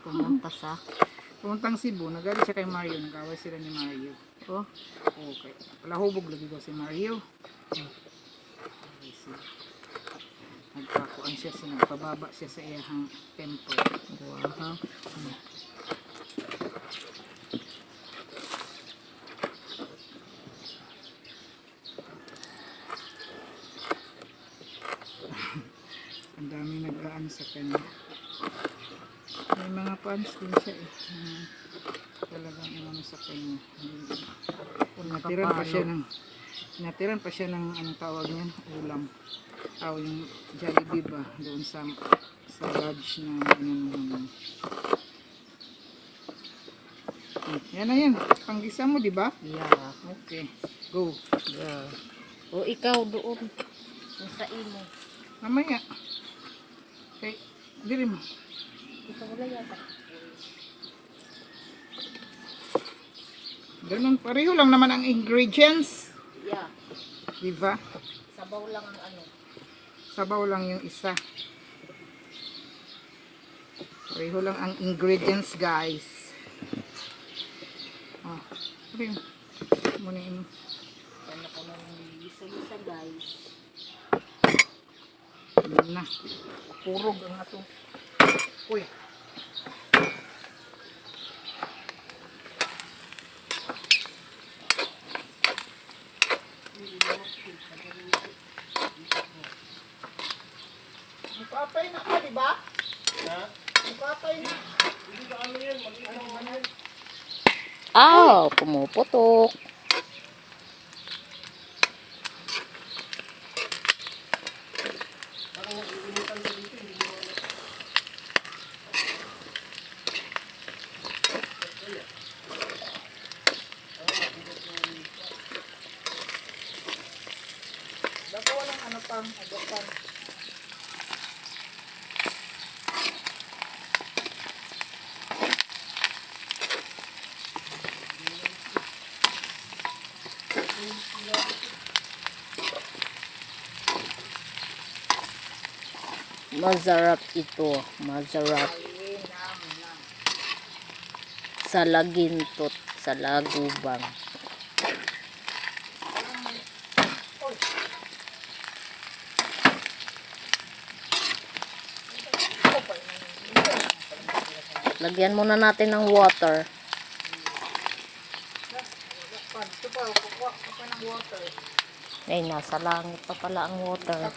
Pumunta sa... Puntang Cebu, nagalit siya kay Mario, nag-away sila ni Mario. Oh, Okay. Palahubog lagi daw si Mario. Nagpakuan siya sa nagpababa siya sa iyahang temple. wow. Ang dami nag-aan sa kanya. Mga fans din siya eh. na talagang ano sa kanya. Natiran pa siya ng natiran pa siya ng anong tawag niyan, ulam. Tawag yung Jollibee ba doon sa sa lodge na ano naman. Yan na yan. Panggisa mo, di ba? Yeah. Okay. Go. Yeah. O ikaw doon. Sa imo. Mamaya. Okay. Dili mo. Wala yata. Ganun. Pareho lang naman ang ingredients. Yeah. Di ba? Sabaw lang ang ano. Sabaw lang yung isa. Pareho lang ang ingredients, guys. Oh, pareho. Muna ino. Yan ako nang gisa-gisa guys. Yan na. Purog ang ato. Uy. Mukapay na ka, di ba? Ha? Mukapay na. Ah, pumuputok. Baka walang ano pang agotan. Masarap ito. Masarap. Sa lagintot. Sa lagubang. Lagyan muna natin ng water. Ay, nasa langit pa pala ang water.